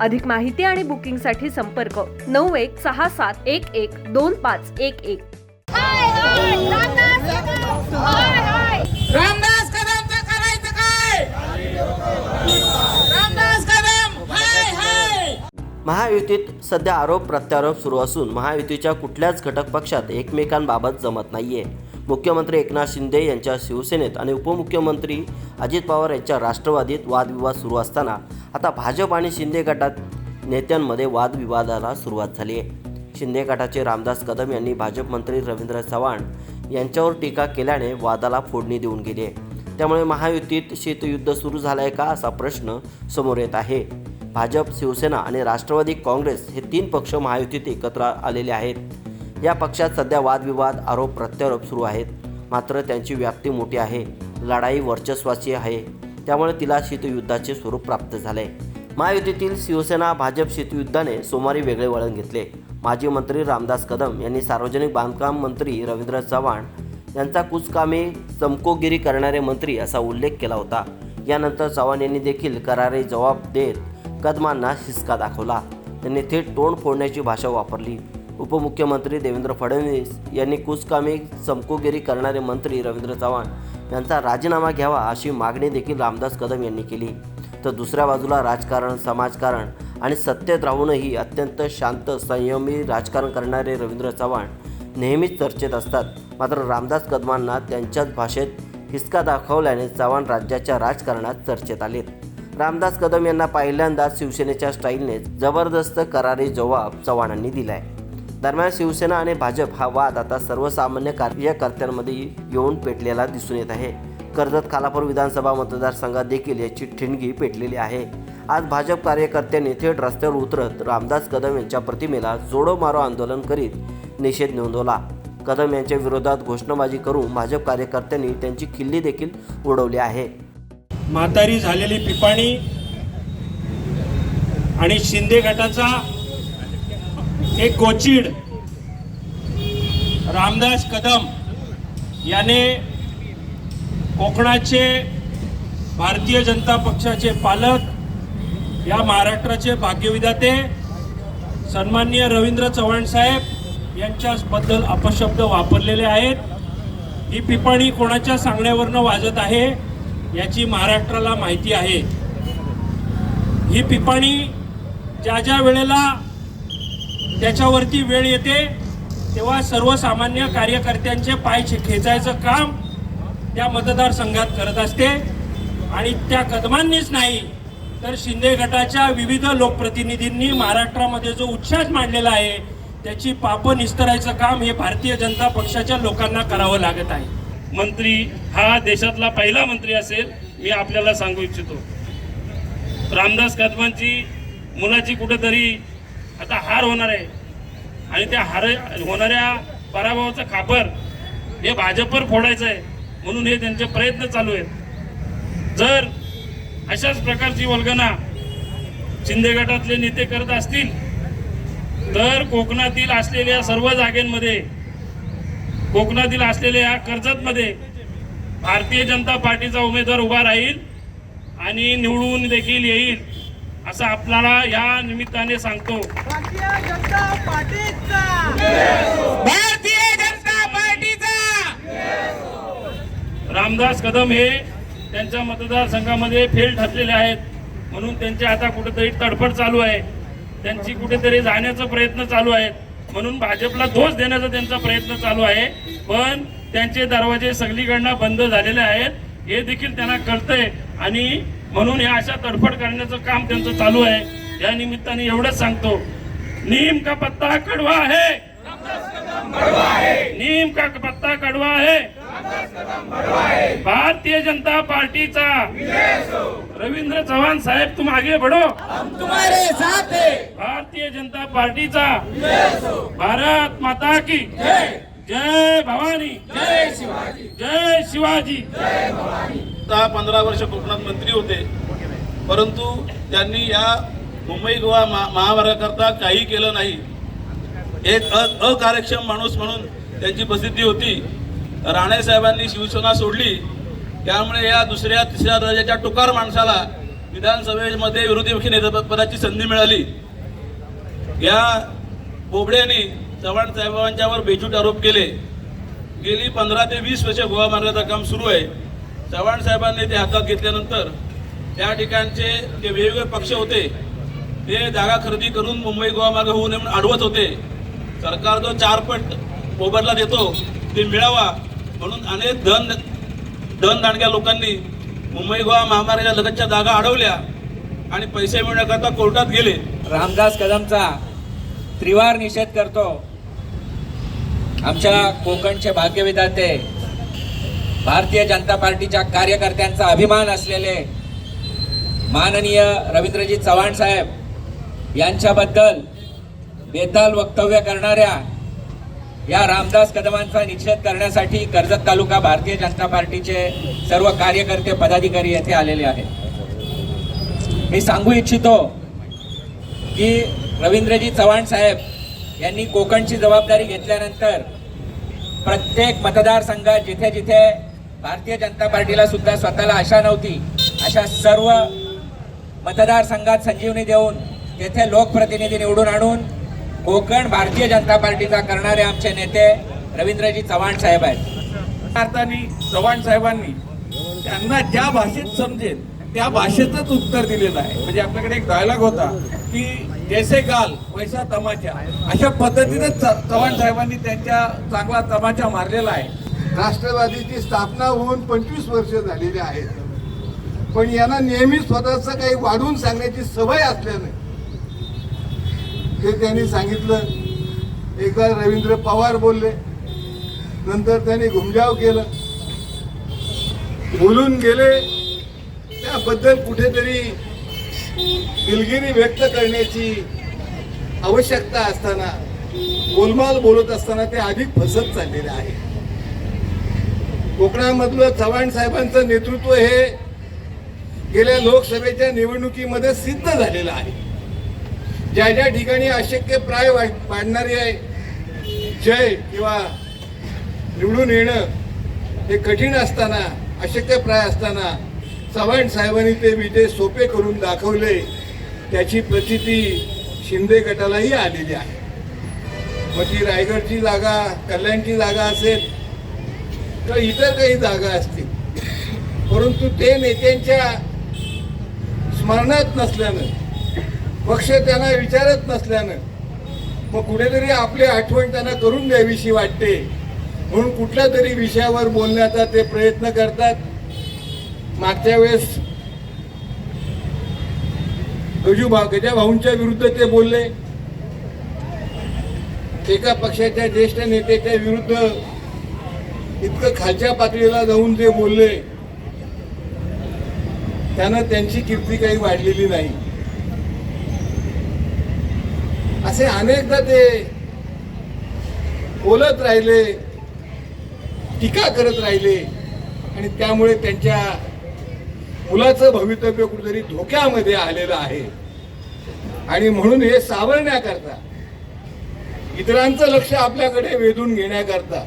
अधिक माहिती आणि बुकिंगसाठी संपर्क नऊ एक सहा सात एक एक दोन पाच एक एक. हाय हाय रामदास कदम. हाय हाय. रामदास कदमचं करायचं काय? रामदास कदम हाय हाय. महायुतीत सध्या आरोप प्रत्यारोप सुरू असून महायुतीच्या कुठल्याच घटक पक्षात एकमेकांबाबत जमत नाहीये. मुख्यमंत्री एकनाथ शिंदे यांच्या शिवसेनेत आणि उपमुख्यमंत्री अजित पवार यांच्या राष्ट्रवादीत वादविवाद सुरू असताना आता भाजप आणि शिंदे गटात नेत्यांमध्ये वादविवादाला सुरुवात झाली आहे. शिंदे गटाचे रामदास कदम यांनी भाजप मंत्री रवींद्र चव्हाण यांच्यावर टीका केल्याने वादाला फोडणी देऊन गेली आहे. त्यामुळे महायुतीत शीतयुद्ध सुरू झालं आहे का असा प्रश्न समोर येत आहे. भाजप शिवसेना आणि राष्ट्रवादी काँग्रेस हे तीन पक्ष महायुतीत एकत्र आलेले आहेत. या पक्षात सध्या वादविवाद आरोप प्रत्यारोप सुरू आहेत. मात्र त्यांची व्याप्ती मोठी आहे. लढाई वर्चस्वाची आहे. त्यामुळे तिला शीतयुद्धाचे स्वरूप प्राप्त झाले. महायुतीतील शिवसेना भाजप शीतयुद्धाने सोमवारी वेगळे वळण घेतले. माजी मंत्री रामदास कदम यांनी सार्वजनिक बांधकाम मंत्री रवींद्र चव्हाण यांचा कुचकामी चमकोगिरी करणारे मंत्री असा उल्लेख केला होता. यानंतर चव्हाण यांनी देखील करारे जबाब देत कदमांना हिसका दाखवला. त्यांनी थेट तोंड फोडण्याची भाषा वापरली. उपमुख्यमंत्री देवेंद्र फडणवीस यांनी कुचकामी चमकोगिरी करणारे मंत्री रवींद्र चव्हाण त्यांचा राजीनामा घ्यावा अशी मागणी देखील रामदास कदम यांनी केली. तर दुसऱ्या बाजूला राजकारण समाजकारण आणि सत्तेत राहूनही अत्यंत शांत संयमी राजकारण करणारे रवींद्र चव्हाण नेहमीच चर्चेत असतात. मात्र रामदास कदमांना त्यांच्याच भाषेत हिसका दाखवल्याने चव्हाण राज्याच्या राजकारणात चर्चेत आलेत. रामदास कदम यांना पहिल्यांदाच शिवसेनेच्या स्टाईलने जबरदस्त करारी जबाब चव्हाणांनी दिलाय. दरम्यान शिवसेना आणि भाजप हा वाद आता सर्वसामान्य कार्यकर्त्यांमध्ये येऊन पेटलेला दिसून येत आहे. कर्जत खालापूर विधानसभा मतदारसंघात देखील याची ठिणगी पेटलेली आहे. आज भाजप कार्यकर्त्यांनी थेट रस्त्यावर उतरत रामदास कदम यांच्या प्रतिमेला जोडो मारो आंदोलन करीत निषेध नोंदवला. कदम यांच्या विरोधात घोषणाबाजी करून भाजप कार्यकर्त्यांनी त्यांची खिल्ली देखील उडवली आहे. म्हातारी झालेली पिपाणी आणि शिंदे गटाचा एक कोचिड रामदास कदम याने कोकणाचे भारतीय जनता पक्षाचे पालक या महाराष्ट्राचे भाग्यविधाते सन्माननीय रवींद्र चव्हाण साहेब यांच्याबद्दल अपशब्द वापरलेले आहेत. ही पिपाणी कोणाच्या सांगण्यावरनं वाजत आहे याची महाराष्ट्राला माहिती आहे. ही पिपाणी ज्या ज्या वेळेला त्याच्यावरती वेळ येते तेव्हा सर्वसामान्य कार्यकर्त्यांचे पाय खेचायचं काम त्या मतदारसंघात करत असते. आणि त्या कदमांनीच नाही तर शिंदे गटाच्या विविध लोकप्रतिनिधींनी महाराष्ट्रामध्ये जो उच्छास मांडलेला आहे त्याची पापं निस्तरायचं काम हे भारतीय जनता पक्षाच्या लोकांना करावं लागत आहे. मंत्री हा देशातला पहिला मंत्री असेल मी आपल्याला सांगू इच्छितो. रामदास कदमांची मुलाची कुठेतरी आता हार होणार आहे. आणि त्या हार होणाऱ्या पराभवाचं खापर हे भाजपवर फोडायचं आहे. म्हणून हे त्यांचे प्रयत्न चालू आहेत. जर अशाच प्रकारची वल्गना शिंदे गटातले नेते करत असतील तर कोकणातील असलेल्या सर्व जागेंमध्ये कोकणातील असलेल्या कर्जतमध्ये भारतीय जनता पार्टीचा उमेदवार उभा राहील आणि निवडून देखील येईल. असं आपल्याला या निमित्ताने सांगतो. भारतीय जनता पार्टीचा. भारतीय जनता पार्टीचा. रामदास कदम हे त्यांच्या मतदारसंघामध्ये फेल ठरलेले आहेत. म्हणून त्यांची आता कुठेतरी तडफड चालू आहे. त्यांची कुठेतरी जाण्याचा प्रयत्न चालू आहेत. म्हणून भाजपला दोष देण्याचा त्यांचा प्रयत्न चालू आहे. पण त्यांचे दरवाजे सगळीकडनं बंद झालेले आहेत. हे देखील त्यांना कळतंय. आणि म्हणून हे अशा तडफड करण्याचं काम त्यांचं चालू आहे. या निमित्ताने एवढंच सांगतो. नीम का पत्ता कडवा आहे? नीम का पत्ता कडवा आहे? भारतीय जनता पार्टीचा. रवींद्र चव्हाण साहेब तुम आगे बढ़ो. तुम्हारे साथ है. भारतीय जनता पार्टीचा. भारत माता की. जय भवानी. जय शिवाजी. जय शिवाजी. दहा पंधरा वर्ष कोकणात मंत्री होते. परंतु त्यांनी या मुंबई गोवा मा महामार्गाकरता काही केलं नाही. एक अ अकार्यक्षम माणूस म्हणून त्यांची प्रसिद्धी होती. राणे साहेबांनी शिवसेना सोडली. त्यामुळे या दुसऱ्या तिसऱ्या दर्जाच्या टुकार माणसाला विधानसभेमध्ये विरोधी पक्ष नेतेपदाची संधी मिळाली. या बोबड्यांनी चव्हाण साहेबांच्यावर बेजूट आरोप केले. गेली पंधरा ते वीस वर्ष गोवा मार्गाचं काम सुरू आहे. चव्हाण साहेबांनी ते हातात घेतल्यानंतर त्या ठिकाणचे जे वेगवेगळे पक्ष होते ते जागा खरेदी करून मुंबई गोवा मार्ग होऊ नये म्हणून अडवत होते. सरकार जो चारपट मोबदला देतो ते मिळावा म्हणून अनेक धन धन दांडक्या लोकांनी मुंबई गोवा महामार्गाच्या लगतच्या जागा अडवल्या आणि पैसे मिळण्याकरता कोर्टात गेले. रामदास कदमचा त्रिवार निषेध करतो. आमच्या कोकणचे भाग्यविधाते भारतीय जनता पार्टीच्या कार्यकर्त्यांचा अभिमान असलेले माननीय रवींद्रजी चव्हाण साहेब यांच्याबद्दल बेताल वक्तव्य करणाऱ्या या रामदास कदमांचा निषेध करण्यासाठी कर्जत तालुका भारतीय जनता पार्टीचे सर्व कार्यकर्ते पदाधिकारी येथे आलेले आहेत. मी सांगू इच्छितो की रवींद्रजी चव्हाण साहेब यांनी कोकणची जबाबदारी घेतल्यानंतर प्रत्येक मतदारसंघात जिथे जिथे भारतीय जनता पार्टीला सुद्धा स्वतःला आशा नव्हती. अशा सर्व मतदारसंघात संजीवनी देऊन तेथे लोकप्रतिनिधी निवडून आणून कोकण भारतीय जनता पार्टीचा करणारे आमचे नेते रवींद्रजी चव्हाण साहेब आहेत. अर्थाने चव्हाण साहेबांनी त्यांना ज्या भाषेत समजेल त्या भाषेतच उत्तर दिलेलं आहे. म्हणजे आपल्याकडे एक डायलॉग होता की जैसे गाल वैसा तमाचा अशा पद्धतीने चव्हाण साहेबांनी त्यांच्या चांगला तमाचा मारलेला आहे. राष्ट्रवादीची स्थापना होऊन पंचवीस वर्ष झालेली आहेत. पण यांना नेहमी स्वतःच काही वाढवून सांगण्याची सवय असल्याने ते त्यांनी सांगितलं. एकदा रवींद्र पवार बोलले नंतर त्यांनी घुमजाव केलं. बोलून गेले. त्याबद्दल कुठेतरी दिलगिरी व्यक्त करण्याची आवश्यकता असताना गोलमाल बोलत असताना ते अधिक फसत चाललेले आहे कोकणामधलं चव्हाण साहेबांचं नेतृत्व हे गेल्या लोकसभेच्या निवडणुकीमध्ये सिद्ध झालेलं आहे. ज्या ज्या ठिकाणी अशक्य प्राय पाडणारी आहे जय किंवा निवडून येणं हे कठीण असताना अशक्य प्राय असताना चव्हाण साहेबांनी ते विजय सोपे करून दाखवले त्याची प्रचिती शिंदे गटालाही आलेली आहे. मग ती रायगडची जागा कल्याणची जागा असेल किंवा इतर काही जागा असतील परंतु ते नेत्यांच्या स्मरणात नसल्यानं पक्ष त्यांना विचारत नसल्यानं मग कुठेतरी आपली आठवण त्यांना करून द्यावीशी वाटते. म्हणून कुठल्या तरी विषयावर बोलण्याचा ते प्रयत्न करतात. मागच्या वेळेस गजू गजाभाऊंच्या गजा भाऊंच्या विरुद्ध ते बोलले. एका पक्षाच्या ज्येष्ठ नेत्याच्या विरुद्ध इतकं खालच्या पातळीला जाऊन जे बोलले त्यानं त्यांची कीर्ती काही वाढलेली नाही. असे अनेकदा ते बोलत राहिले टीका करत राहिले आणि त्यामुळे त्यांच्या मुलाचं भवितव्य कुठेतरी धोक्यामध्ये आलेलं आहे. आणि म्हणून हे सावरण्याकरता इतरांचं लक्ष आपल्याकडे वेधून घेण्याकरता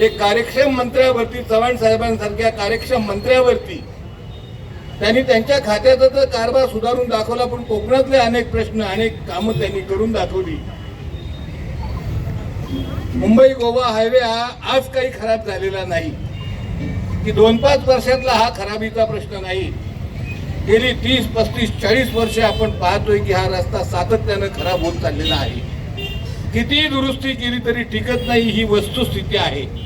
एक कार्यक्षम मंत्र्यावरती चव्हाण साहेबांसारख्या कार्यक्षम मंत्र्यावरती त्यांनी त्यांच्या खात्याचा तर कारभार सुधारून दाखवला पण कोकणातले अनेक प्रश्न अनेक कामं त्यांनी करून दाखवली. मुंबई गोवा हायवे हा आज काही खराब झालेला नाही. की दोन पाच वर्षातला हा खराबीचा प्रश्न नाही. गेली तीस पस्तीस चाळीस वर्ष आपण पाहतोय की हा रस्ता सातत्यानं खराब होत चाललेला आहे. कितीही दुरुस्ती केली तरी टिकत नाही ही वस्तुस्थिती आहे.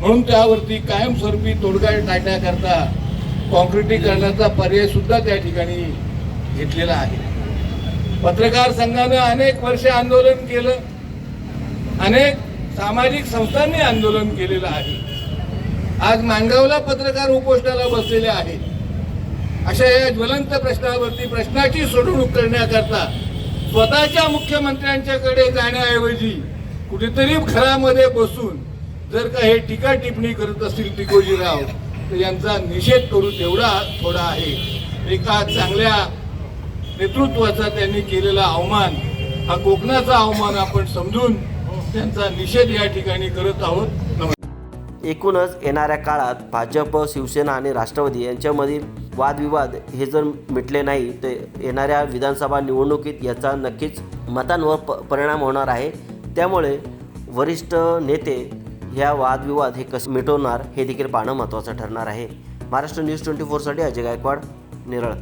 म्हणून त्यावरती कायमस्वरूपी तोडगा टाळण्याकरता कॉन्क्रिटीकरणाचा पर्याय सुद्धा त्या ठिकाणी घेतलेला आहे. पत्रकार संघानं अनेक वर्ष आंदोलन केलं. अनेक सामाजिक संस्थांनी आंदोलन केलेलं आहे. आज माणगावला पत्रकार उपोषणाला बसलेले आहेत. अशा या ज्वलंत प्रश्नावरती प्रश्नाची सोडवणूक करण्याकरता स्वतःच्या मुख्यमंत्र्यांच्याकडे जाण्याऐवजी कुठेतरी घरामध्ये बसून जर का हे टीका टिप्पणी करत असतील टिकोजीराव तर यांचा निषेध करू तेवढा थोडा आहे. एका चांगल्या नेतृत्वाचा त्यांनी केलेला अवमान हा कोकणाचा अवमान आपण समजून त्यांचा निषेध या ठिकाणी करत आहोत. एकूणच येणाऱ्या काळात भाजप शिवसेना आणि राष्ट्रवादी यांच्यामधील वादविवाद हे जर मिटले नाही तर येणाऱ्या विधानसभा निवडणुकीत याचा नक्कीच मतांवर प परिणाम होणार आहे. त्यामुळे वरिष्ठ नेते ह्या वादविवाद हे कसं मिटवणार हे देखील पाहणं महत्त्वाचं ठरणार आहे. महाराष्ट्र न्यूज ट्वेंटी फोरसाठी अजय गायकवाड नेरळ.